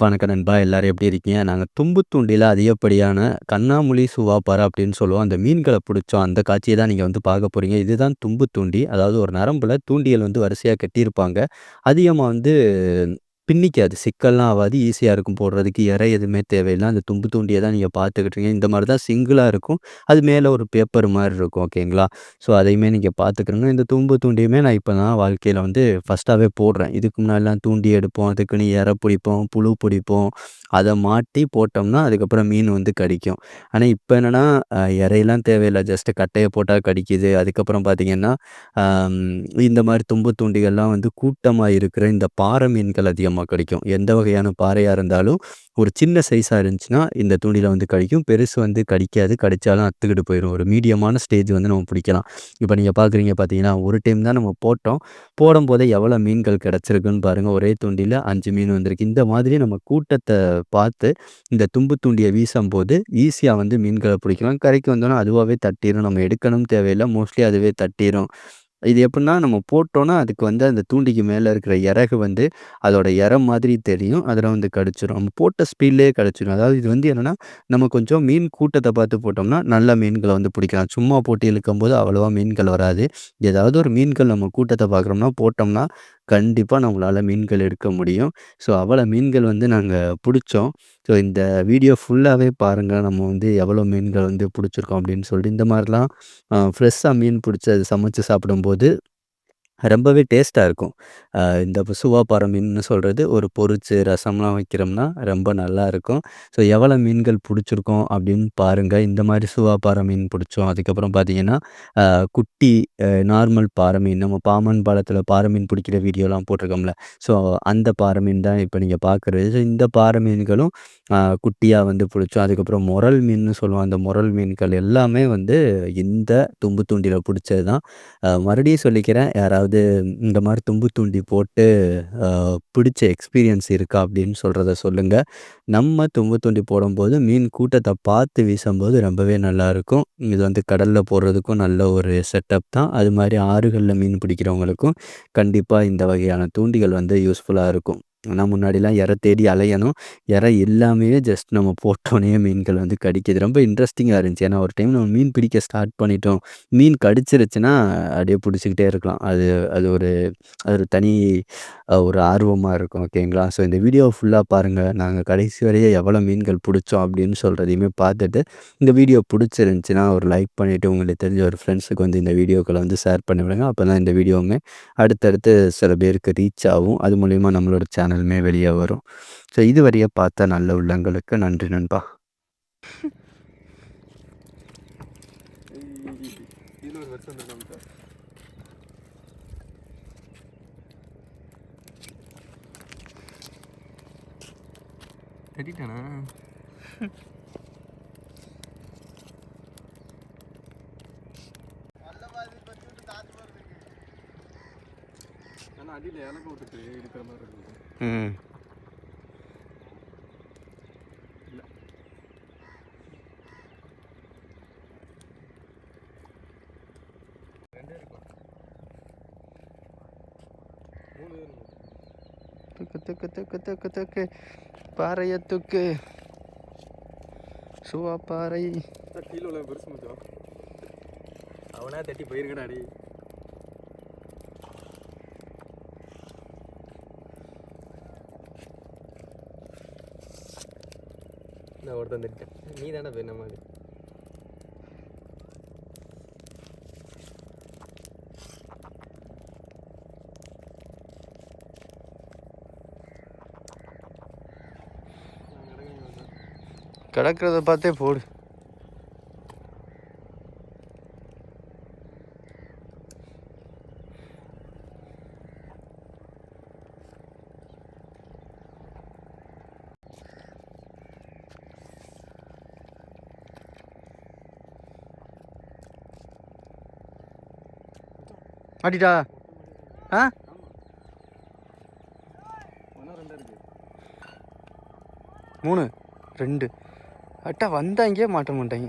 வணக்கம் நண்பா எல்லாரும் எப்படி இருக்கீங்க? நாங்கள் தும்பு தூண்டியில் அதிகப்படியான கண்ணாமூலி சுவாப்பாரா அப்படின்னு சொல்லுவோம். அந்த மீன்களை பிடிச்சோம். அந்த காட்சியை தான் நீங்கள் வந்து பார்க்க போகிறீங்க இதுதான் தும்பு தூண்டி. அதாவது ஒரு நரம்பில் தூண்டியல் வந்து வரிசையாக கட்டியிருப்பாங்க. அதிகமாக வந்து பின்னிக்காது. சிக்கல்லாம் ஆகாது ஈஸியாக இருக்கும் போடுறதுக்கு. இறை எதுவுமே தேவையில்லை. அந்த தும்பு தூண்டியை தான் நீங்கள் பார்த்துக்கிட்டீங்க இந்த மாதிரி தான் சிங்கிளாக இருக்கும். அது மேலே ஒரு பேப்பர் மாதிரி இருக்கும். ஓகேங்களா ஸோ அதையுமே நீங்கள் பார்த்துக்கிறோங்க இந்த தும்பு தூண்டியுமே நான் இப்போ தான் வாழ்க்கையில் வந்து ஃபஸ்ட்டாகவே போடுறேன். இதுக்கு முன்னாடிலாம் தூண்டி எடுப்போம். அதுக்குன்னு இறை பிடிப்போம். புழு பிடிப்போம். அதை மாட்டி போட்டோம்னா அதுக்கப்புறம் மீன் வந்து கடிக்கும். ஆனால் இப்போ என்னென்னா இறையெல்லாம் தேவையில்லை. ஜஸ்ட்டு கட்டையை போட்டால் கடிக்குது. அதுக்கப்புறம் பார்த்திங்கன்னா இந்த மாதிரி தும்பு தூண்டிகள்லாம் வந்து கூட்டமாக இருக்கிற இந்த பாறை மீன்கள் அதிகமாக அதிகமாக கிடைக்கும். எந்த வகையான பாறையாக இருந்தாலும் ஒரு சின்ன சைஸாக இருந்துச்சுன்னா இந்த தூண்டில வந்து கடிக்கும். பெருசு வந்து கடிக்காது. கடித்தாலும் அத்துக்கிட்டு போயிடும் ஒரு மீடியமான ஸ்டேஜ் வந்து நம்ம பிடிக்கலாம். இப்போ நீங்கள் பார்க்குறீங்க பார்த்தீங்கன்னா ஒரு டைம் தான் நம்ம போட்டோம். போடும் போதே எவ்வளோ மீன்கள் கிடச்சிருக்குன்னு பாருங்கள் ஒரே தூண்டியில் அஞ்சு மீன் வந்திருக்கு. இந்த மாதிரி நம்ம கூட்டத்தை பார்த்து இந்த தும்பு தூண்டியை வீசும்போது ஈஸியாக வந்து மீன்களை பிடிக்கலாம். கரைக்கு வந்தோன்னா அதுவாகவே தட்டிடும் நம்ம எடுக்கணும் தேவையில்லை. மோஸ்ட்லி அதுவே தட்டிடும் இது எப்படின்னா நம்ம போட்டோன்னா அதுக்கு வந்து அந்த தூண்டிக்கு மேலே இருக்கிற இறகு வந்து அதோட இறம் மாதிரி தெரியும். அதில் வந்து கடிச்சிடும் நம்ம போட்ட ஸ்பீட்லேயே கடிச்சிடும் அதாவது இது வந்து என்னென்னா நம்ம கொஞ்சம் மீன் கூட்டத்தை பார்த்து போட்டோம்னா நல்ல மீன்களை வந்து பிடிக்கலாம். சும்மா போட்டு இழுக்கும்போது அவ்வளோவா மீன்கள் வராது. ஏதாவது ஒரு மீன்கள் நம்ம கூட்டத்தை பார்க்குறோம்னா போட்டோம்னா கண்டிப்பாக நம்மளால் மீன்கள் எடுக்க முடியும். ஸோ அவ்வளோ மீன்கள் வந்து நாங்கள் பிடிச்சோம். ஸோ இந்த வீடியோ ஃபுல்லாகவே பாருங்கள் நம்ம வந்து எவ்வளோ மீன்கள் வந்து பிடிச்சிருக்கோம் அப்படின்னு சொல்லிட்டு. இந்த மாதிரிலாம் ஃப்ரெஷ்ஷாக மீன் பிடிச்சி அது சமைச்சு சாப்பிடும்போது ரொம்பவே டேஸ்ட்டாக இருக்கும். இந்த சுவாப்பாறை மீன்னு சொல்கிறது ஒரு பொரிச்சு ரசம்லாம் வைக்கிறோம்னா ரொம்ப நல்லா இருக்கும். ஸோ எவ்வளோ மீன்கள் பிடிச்சிருக்கோம் அப்படின்னு பாருங்கள் இந்த மாதிரி சுவாப்பாறை மீன் பிடிச்சோம். அதுக்கப்புறம் பார்த்தீங்கன்னா குட்டி நார்மல் பாறை மீன் நம்ம பாமன் பாலத்தில் பாறை மீன் பிடிக்கிற வீடியோலாம் போட்டிருக்கோம்ல. ஸோ அந்த பாறை மீன் தான் இப்போ நீங்கள் பார்க்குறது ஸோ இந்த பாறை மீன்களும் குட்டியாக வந்து பிடிச்சோம். அதுக்கப்புறம் முரல் மீன்னு சொல்லுவோம். அந்த முரல் மீன்கள் எல்லாமே வந்து இந்த தும்பு தூண்டியில் பிடிச்சது தான் மறுபடியும் சொல்லிக்கிறேன். யாராவது இந்த மாதிரி தும்பு தூண்டி போட்டு பிடிச்ச எக்ஸ்பீரியன்ஸ் இருக்கா அப்படின்னு சொல்கிறத சொல்லுங்கள் நம்ம தும்பு தூண்டி போடும்போது மீன் கூட்டத்தை பார்த்து வீசும்போது ரொம்பவே நல்லாயிருக்கும் இது வந்து கடலில் போடுறதுக்கும் நல்ல ஒரு செட்டப் தான். அது மாதிரி ஆறுகளில் மீன் பிடிக்கிறவங்களுக்கும் கண்டிப்பாக இந்த வகையான தூண்டிகள் வந்து யூஸ்ஃபுல்லாக இருக்கும். ஆனால் முன்னாடிலாம் இறை தேடி அலையணும். இறை எல்லாமே ஜஸ்ட் நம்ம போட்டோன்னே மீன்கள் வந்து கடிக்கிது. ரொம்ப இன்ட்ரெஸ்டிங்காக இருந்துச்சு. ஏன்னா ஒரு டைம் நம்ம மீன் பிடிக்க ஸ்டார்ட் பண்ணிட்டோம். மீன் கடிச்சிருச்சுன்னா அப்படியே பிடிச்சிக்கிட்டே இருக்கலாம். அது அது ஒரு அது ஒரு தனி ஒரு ஆர்வமாக இருக்கும். ஓகேங்களா ஸோ இந்த வீடியோ ஃபுல்லாக பாருங்கள் நாங்கள் கடைசி வரையே எவ்வளோ மீன்கள் பிடிச்சோம் அப்படின்னு சொல்கிறதையுமே பார்த்துட்டு இந்த வீடியோ பிடிச்சிருந்துச்சின்னா ஒரு லைக் பண்ணிவிட்டு உங்களுக்கு தெரிஞ்ச ஒரு ஃப்ரெண்ட்ஸுக்கு வந்து இந்த வீடியோக்களை வந்து ஷேர் பண்ணிவிடுங்க அப்போ தான் இந்த வீடியோவுமே அடுத்தடுத்து சில பேருக்கு ரீச் ஆகும். அது மூலிமா நம்மளோட சேனல் சேனலுமே வெளியே வரும். ஸோ இதுவரையே பார்த்த நல்ல உள்ளங்களுக்கு நன்றி நண்பா. இதில் ஒரு வருஷம் வந்துருக்காங்க கட்டிட்டானா ஆனால் அடியில் இலக்க விட்டுட்டு இருக்கிற மாதிரி இருக்குது ம். துக்கு துக்கு துக்கு துக்கு துக்கு. பாறைய துக்கு. சுவா பாறை. கீழே பெருசு அவனா தட்டி போயிருக்கடா நான் ஒருத்தன் தட்டேன் நீ தானே போய் நம்ம அது கிடக்கிறத பார்த்தே போடு. அடிடா ஆ? மூணு. ரெண்டு. அட்டா வந்தாங்க மாட்ட மாட்டாங்க.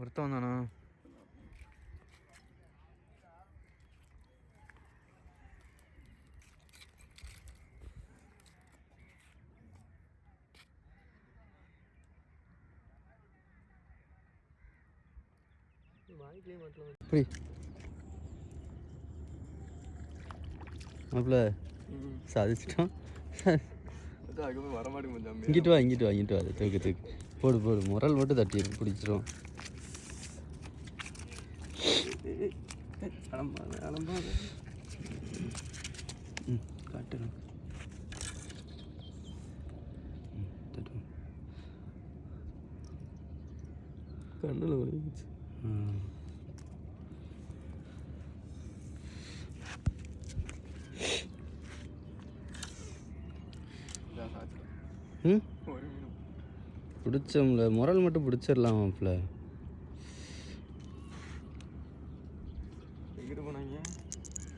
ஒருத்தன் வந்தானா? எப்படி மாப்பிள்ள சாதிச்சிட்டோம். இங்கிட்டு வா இங்கிட்டு வா இங்கிட்டு வா அது தூக்கு தூக்கு. போடு போடு முரல் மட்டும் தட்டி பிடிச்சிரும். அலம்பாங்க அலம்பாங்க ம் காட்டுறேன். கண்ணில் மீன் பிடிச்சோம்ல. முரல் மட்டும் பிடிச்சிடலாம் மாப்பிள்ள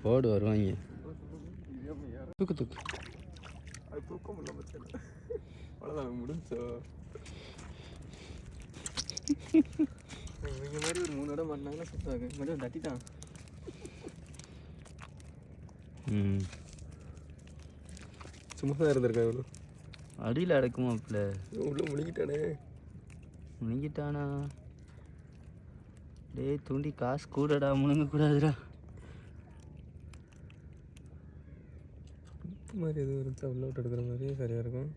போடு வருவாங்க. தூக்கு தூக்கு. அது தூக்க முடியல மச்சான் அவ்வளோதான் முடிஞ்சோ. இவங்க மாதிரி ஒரு மூணு இடம் பண்ணாங்கன்னா சுத்தாங்க மட்டும் தட்டிட்டான். ம். சும்மா தான் இருந்திருக்கா இவ்வளோ அடியில் அடக்குமா மாப்பிள்ள உள்ள முழுங்கிட்டானே. முழுங்கிட்டானா? டேய் தூண்டி காசு கூடடா குத்து மாதிரி எதுவும் இருந்தால் உள்ள விட்டு எடுக்கிற மாதிரி சரியாக இருக்கும்.